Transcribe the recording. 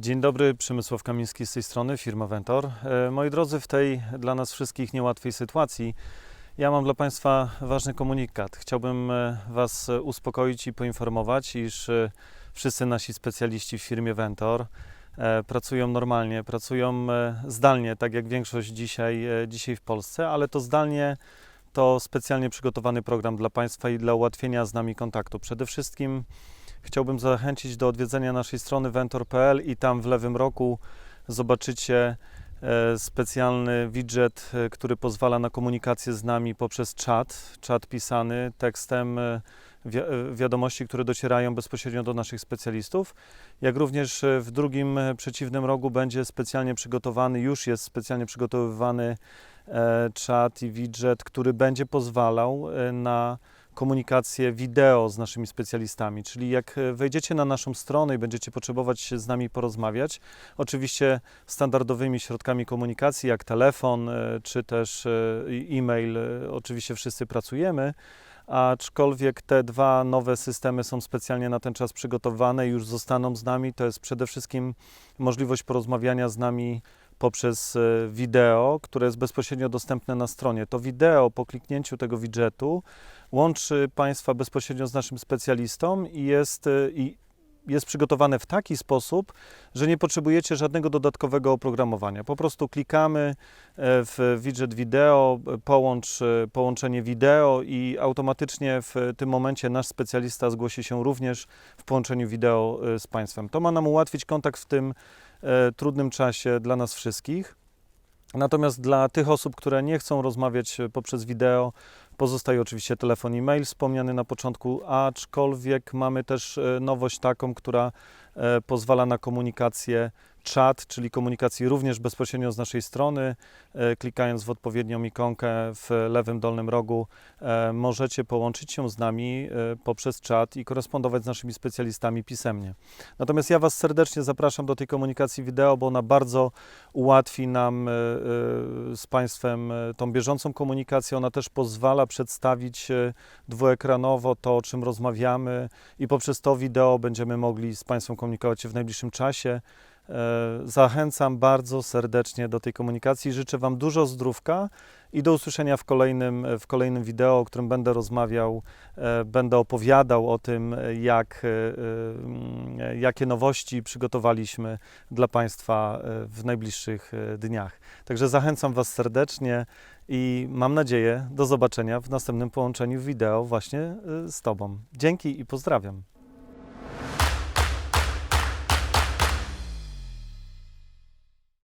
Dzień dobry, Przemysław Kamiński z tej strony, firma Ventor. E, Moi drodzy, w tej dla nas wszystkich niełatwej sytuacji ja mam dla Państwa ważny komunikat. Chciałbym e, Was uspokoić i poinformować, iż e, wszyscy nasi specjaliści w firmie Ventor pracują normalnie, pracują zdalnie, tak jak większość dzisiaj, dzisiaj w Polsce, ale to zdalnie to specjalnie przygotowany program dla Państwa i dla ułatwienia z nami kontaktu. Przede wszystkim chciałbym zachęcić do odwiedzenia naszej strony ventor.pl i tam w lewym roku zobaczycie e, specjalny widget, e, który pozwala na komunikację z nami poprzez czat, czat pisany tekstem, e, wi- wiadomości, które docierają bezpośrednio do naszych specjalistów, jak również w drugim przeciwnym rogu będzie specjalnie przygotowany, już jest specjalnie przygotowywany czat i widget, który będzie pozwalał na komunikację wideo z naszymi specjalistami. Czyli jak e, wejdziecie na naszą stronę i będziecie potrzebować się z nami porozmawiać, oczywiście standardowymi środkami komunikacji, jak telefon e, czy też e, e-mail, oczywiście wszyscy pracujemy. Aczkolwiek te dwa nowe systemy są specjalnie na ten czas przygotowane i już zostaną z nami. To jest przede wszystkim możliwość porozmawiania z nami poprzez e, wideo, które jest bezpośrednio dostępne na stronie. To wideo po kliknięciu tego widgetu łączy Państwa bezpośrednio z naszym specjalistą i jest, e, i jest przygotowane w taki sposób, że nie potrzebujecie żadnego dodatkowego oprogramowania. Po prostu klikamy e, w widget wideo, połącz e, połączenie wideo i automatycznie w tym momencie nasz specjalista zgłosi się również w połączeniu wideo e, z Państwem. To ma nam ułatwić kontakt w tym trudnym czasie dla nas wszystkich. Natomiast dla tych osób, które nie chcą rozmawiać poprzez wideo, pozostaje oczywiście telefon i mail wspomniany na początku, aczkolwiek mamy też e, nowość taką, która e, pozwala na komunikację czat, czyli komunikację również bezpośrednio z naszej strony. E, Klikając w odpowiednią ikonkę w lewym dolnym rogu, możecie połączyć się z nami poprzez czat i korespondować z naszymi specjalistami pisemnie. Natomiast ja Was serdecznie zapraszam do tej komunikacji wideo, bo ona bardzo ułatwi nam z Państwem tą bieżącą komunikację. Ona też pozwala przedstawić e, dwuekranowo to, o czym rozmawiamy, i poprzez to wideo będziemy mogli z Państwem komunikować się w najbliższym czasie. E, Zachęcam bardzo serdecznie do tej komunikacji. Życzę Wam dużo zdrówka i do usłyszenia w kolejnym, w kolejnym wideo, o którym będę rozmawiał, e, będę opowiadał o tym, jak, e, jakie nowości przygotowaliśmy dla Państwa w najbliższych dniach. Także zachęcam Was serdecznie i mam nadzieję do zobaczenia w następnym połączeniu wideo właśnie z Tobą. Dzięki i pozdrawiam.